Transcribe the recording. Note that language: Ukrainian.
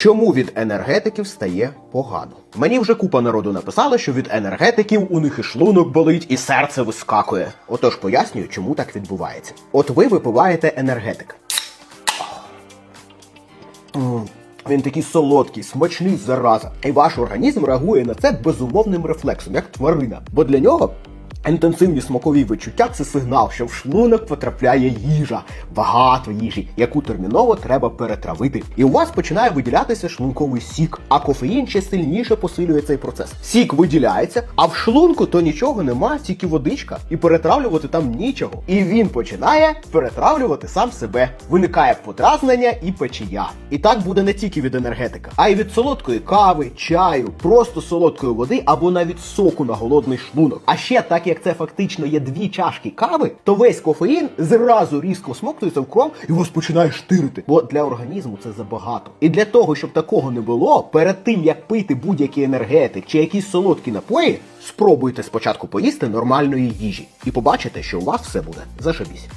Чому від енергетиків стає погано? Мені вже купа народу написала, що від енергетиків у них і шлунок болить, і серце вискакує. Отож пояснюю, чому так відбувається. От ви випиваєте енергетик. Він такий солодкий, смачний зараза. І ваш організм реагує на це безумовним рефлексом, як тварина. Бо для нього інтенсивні смакові відчуття це сигнал, що в шлунок потрапляє їжа, багато їжі, яку терміново треба перетравити. І у вас починає виділятися шлунковий сік, а кофеїн ще сильніше посилює цей процес. Сік виділяється, а в шлунку то нічого нема, тільки водичка, і перетравлювати там нічого. І він починає перетравлювати сам себе. Виникає подразнення і печія. І так буде не тільки від енергетика, а й від солодкої кави, чаю, просто солодкої води або навіть соку на голодний шлунок. А ще так як це фактично є дві чашки кави, то весь кофеїн зразу різко смоктується в кров і вас починає штирити. Бо для організму це забагато. І для того, щоб такого не було, перед тим як пити будь-який енергетик чи якісь солодкі напої, спробуйте спочатку поїсти нормальної їжі і побачите, що у вас все буде зашибісь.